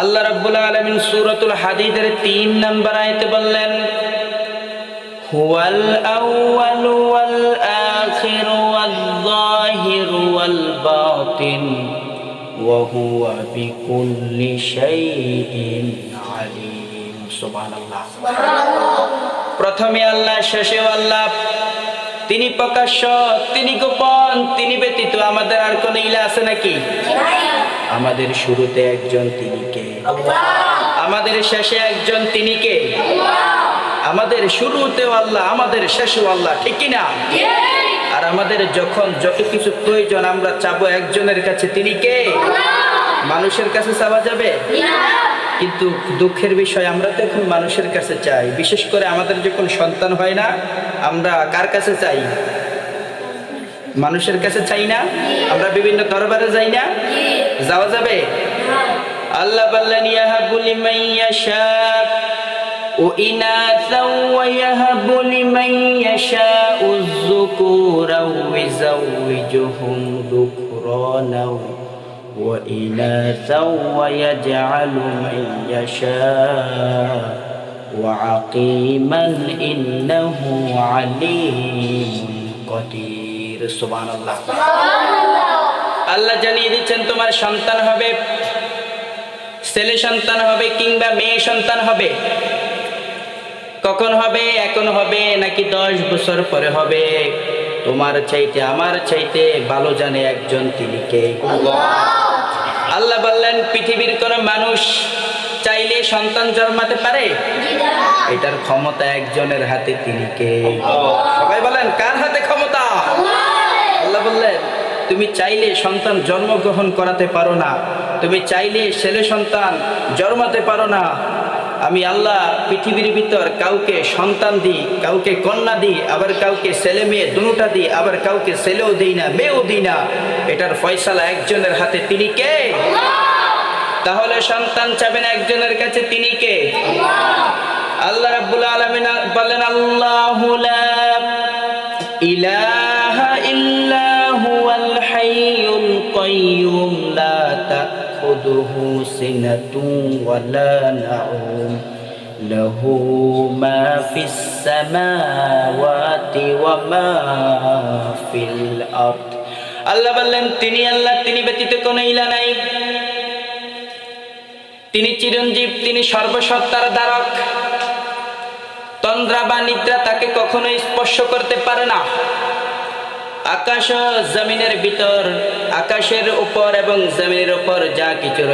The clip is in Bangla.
আল্লাহ রাব্বুল আলামিন সূরাতুল হাদীদের 3 নম্বর আয়াতে বললেন, হুয়াল আউয়াল ওয়াল আখির ওয়াল যাহির ওয়াল বাতিন ওয়া হুয়া বিকুল্লি শাইইন আলিম। সুবহানাল্লাহ। প্রথমে আল্লাহ শেষে আল্লাহ। তিনি প্রকাশ্য, তিনি গোপন, তিনি ব্যতীত আমাদের আর কোন ইলা আছে নাকি? আমাদের শুরুতে একজন তিনি কে? আমাদের শেষে একজন তিনি কে? আমাদের শুরুতেও আল্লাহ, আমাদের শেষেও আল্লাহ, ঠিক না আর আমাদের যখন যত কিছু প্রয়োজন আমরা চাবো একজনের কাছে তিনি কে? মানুষের কাছে চাওয়া যাবে? কিন্তু দুঃখের বিষয়, আমরা তো এখন মানুষের কাছে চাই। বিশেষ করে আমাদের যখন সন্তান হয় না, আমরা কার কাছে চাই? মানুষের কাছে চাই না? আমরা বিভিন্ন দরবারে যাই না? যাওয়া যাবে আল্লাহ বললেন ইয়াহাবু লিমান ইয়াশা وإناثا ويهب لمن يشاء الذكورا ويزوجهم ذكرانا وإناثا ويجعل من يشاء وعقيما إنه عليم قدير سبحان الله আল্লাহ জানিয়ে দিচ্ছেন তোমার সন্তান হবে ছেলে সন্তান হবে কিংবা মেয়ে সন্তান হবে। কখন হবে এখন হবে নাকি দশ বছর পরে হবে? তোমার চাইতে আমার চাইতে ভালো জানে একজন তিনি কে? আল্লাহ। বললেন পৃথিবীর কোন মানুষ চাইলে সন্তান জন্মাতে পারে? এটার ক্ষমতা একজনের হাতে তিনি কে? সবাই বলেন কার হাতে ক্ষমতা তুমি চাইলে সন্তান জন্মগ্রহণ করাতে পারো না। তুমি চাইলে ছেলে সন্তান জন্মাতে পারো না। আমি আল্লাহ পৃথিবীর ভিতর কাউকে সন্তান দিই, কাউকে কন্যা দিই, আবার কাউকে ছেলে মেয়ে দুটা দিই, আবার কাউকে ছেলেও দিই না, মেয়েও দিই না। এটার ফয়সালা একজনের হাতে তিনি কে? তাহলে সন্তান চাবেন একজনের কাছে তিনি কে? আল্লাহ রাব্বুল আলামিন বলেন, আল্লাহু লা ইলাহা ইল্লা হুয়াল হাইয়ুল কাইয়ুম লা তাখুদুহু সিনাতুন ওয়ালা নাউম له ما في السماوات وما في الأرض আল্লাহ বললেন তিনি আল্লাহ তিনি ব্যতীত কোনো ইলা নাই তিনি চিরঞ্জীব তিনি সর্বসত্তার দ্বারক তন্দ্রা বা নিদ্রা তাকে কখনো স্পর্শ করতে পারে না আকাশ জমিনের ভিতর আকাশের উপর এবং জমিনের উপর যা কিছু রয়েছে।